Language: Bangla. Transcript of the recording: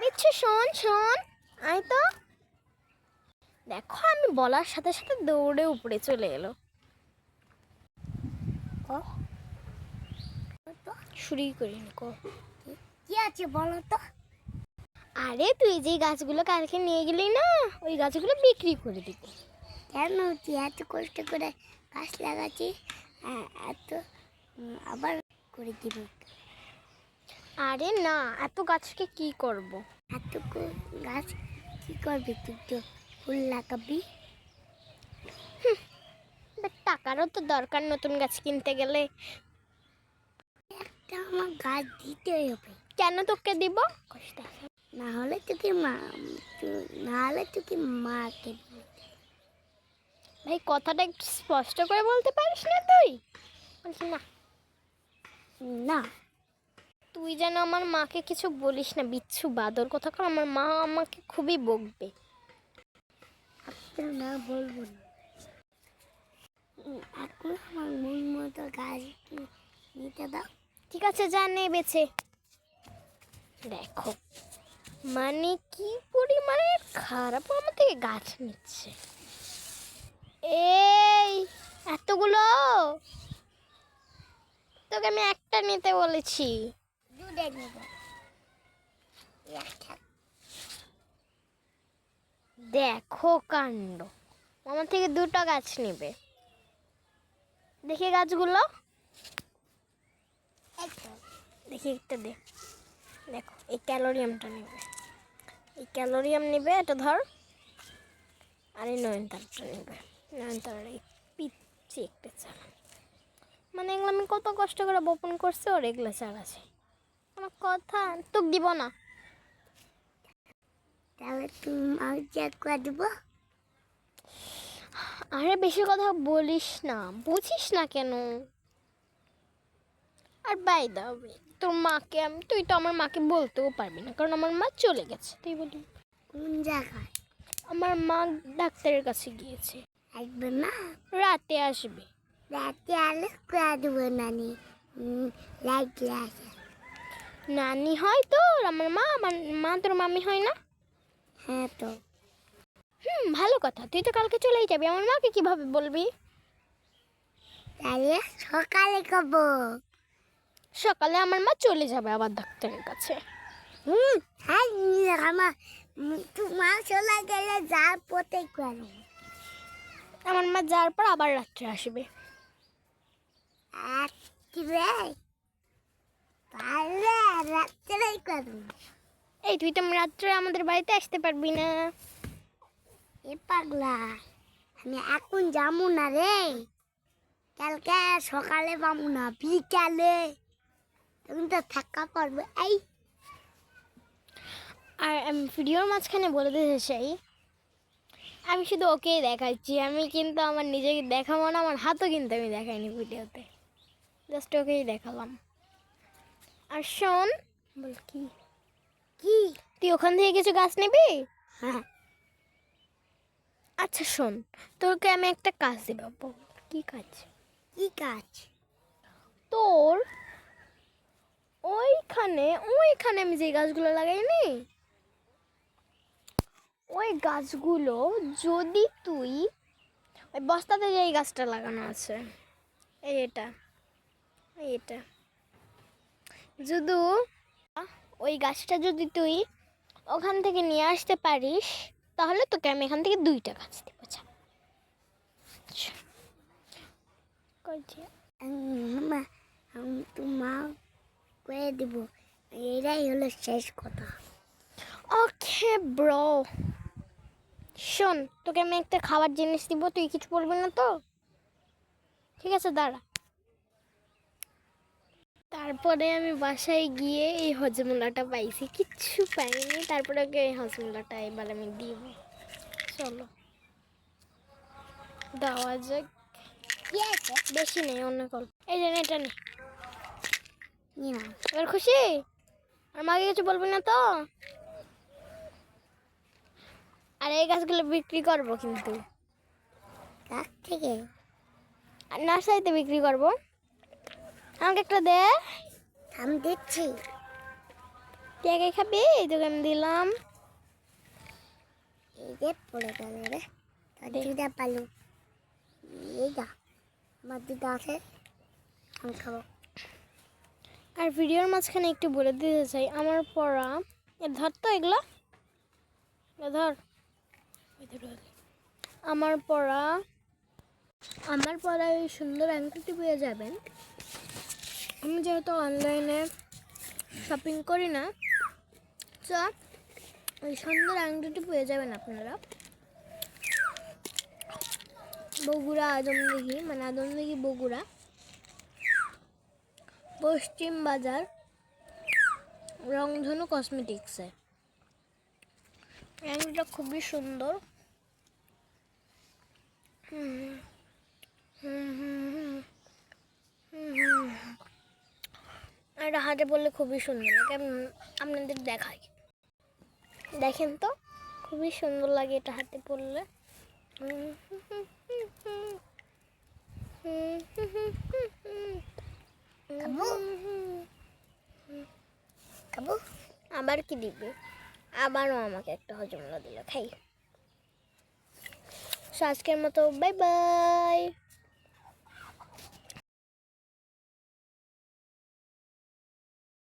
বিচ্ছু শোন শোন। আয় তো। দেখো, আমি বলার সাথে সাথে দৌড়ে উপরে চলে এলো। শুরুই করিনি, কো। কি আছে বলো তো? আরে, তুই যে গাছগুলো কালকে নিয়ে গেলি না, ওই গাছগুলো বিক্রি করে দিবি। কেন তুই এত কষ্ট করে গাছ লাগাচ্ছি এত আবার করে দিব। আরে না এত গাছকে কি করব। এত গাছ কি করবি তুই তো? ফুল লাগাবি? টাকারও তো দরকার নতুন গাছ কিনতে গেলে। একটা আমার গাছ দিতে হবে। কেন তোকে দিব? কষ্ট। না হলে তোকে মা না হলে তোকে মাকে। ভাই কথাটা একটু স্পষ্ট করে বলতে পারিস না তুই? বলছি না। না। তুই যেন আমার মাকে কিছু বলিস না বিচ্ছু বাদর। কথা কর আমার মা আমাকে খুবই বকবে। তো না বলব না। এখন আমার মন মতো গাছ নিতে দাও। ঠিক আছে যা নে বেছে। দেখো মানে কি পরিমাণে খারাপ আমার থেকে গাছ নিচ্ছে। এই এতগুলো? তোকে আমি একটা নিতে বলেছি। দেখো কাণ্ড। আমার থেকে দুটো গাছ নেবে। দেখি গাছগুলো। দেখি একটা দে। দেখো, এই ক্যালোরিয়ামটা নেবে। এই ক্যালোরিয়াম নেবে, এটা ধর। আর এই নয়নতারটা নেবে। নয়নতার এই পিচ্ছি একটা চারা। মানে এগুলো আমি কত কষ্ট করে বপন করছি, ওর এগুলো চারাছে আমার কথা? তোকে দিব না। তাহলে চেক আরে বেশি কথা বলিস না। বুঝিস না কেন? আর বাই দাবে তোর মাকে আমি তুই তো আমার মাকে বলতেও পারবি না কারণ আমার মা চলে গেছে। তুই বলি। কোন জায়গায়? আমার মা ডাক্তারের কাছে গিয়েছে। আসবে না? রাতে আসবে। রাতে আলো করে দেবো নানি। লাইট আছে নানি হয় তোর আমার মা আমার মা তোর মামি হয় না? হ্যাঁ তো। হুম ভালো কথা। তুই তো কালকে চলেই যাবি। আমার মাকে কীভাবে বলবি? তাহলে সকালে খাব সকালে আমার মা চলে যাবে আবার ডাক্তারের কাছে। হুম হ্যাঁ আমার মা চলে গেলে যার পথে করো আমার মা যাওয়ার পর আবার রাত্রে আসবে। রাত্রেই করো এই তুই তো রাত্রে আমাদের বাড়িতে আসতে পারবি না। এ পাগলা আমি এখন যাব না রে। কালকে সকালে পাবো না বিকালে। তখন তো থাকা পারবে এই। আর আমি ভিডিওর মাঝখানে বলে দিতে চাই আমি শুধু ওকেই দেখাচ্ছি। আমি কিন্তু আমার নিজেকে দেখাবো না আমার হাতও কিন্তু আমি দেখাইনি ভিডিওতে। জাস্ট ওকেই দেখালাম। আর শোন বল কি? কি? তুই ওখান থেকে কিছু গাছ নিবি? হ্যাঁ আচ্ছা শোন তোকে আমি একটা কাজ দেবো। কি কাজ? কি কাজ? তোর ওইখানে ওইখানে আমি যে গাছগুলো লাগাইনি ওই গাছগুলো যদি তুই ওই বস্তাতে যে এই গাছটা লাগানো আছে এই এটা এই এটা। যদি ওই গাছটা যদি তুই ওখান থেকে নিয়ে আসতে পারিস তাহলে তোকে আমি এখান থেকে দুইটা গাছ দেবো যা। মা আমি তো মা করে দেব। এটাই হলো শেষ কথা। Okay bro. শোন তোকে আমি একটা খাবার জিনিস দিব তুই কিছু বলবি না তো? ঠিক আছে দাঁড়া। তারপরে আমি বাসায় গিয়ে এই হজমোলাটা পাইছি। কিচ্ছু পাইনি, তারপরে ওকে এই হজমোলাটা এবার আমি দিব। চলো। দেওয়া যাক। বেশি নেই অন্য গল্প এই যে, এটা নেই এবার খুশি? আর মাকে কিছু বলবি না তো? আর এই গাছগুলো বিক্রি করব কিন্তু। থেকে? আর নার্সারিতে বিক্রি করব? আমাকে একটা দে। আমি দেখছি। কে কে খাবে? তোকে আমি দিলাম। এই যে পড়ে গেল রে। দুটা পালু। এই যা আমার দুটা আছে আমি খাব। আর ভিডিওর মাঝখানে একটু বলে দিতে চাই আমার পড়া। এ ধর তো এগুলা। এ ধর। এই। আমার পড়া। আমার পড়া ওই সুন্দর অ্যাঙ্কেলটি পেয়ে যাবেন। আমি যেহেতু অনলাইনে শপিং করি না তো ওই সুন্দর আংটিটি পেয়ে যাবেন আপনারা। বগুড়া আদমদিঘি মানে আদমদিঘি বগুড়া। পশ্চিম বাজার রংধনু কসমেটিক্সে। র্যাঙ্কটা খুবই সুন্দর। হুম, হুম, হুম, হুম, হুম। হাতে পড়লে খুবই সুন্দর লাগে আপনাদের দেখাই। দেখেন তো, খুবই সুন্দর লাগে এটা হাতে পড়লে। আবার কি দিবে? আবারও আমাকে একটা হজমলা দিল, খাই। সো আজকের মতো বাই বাই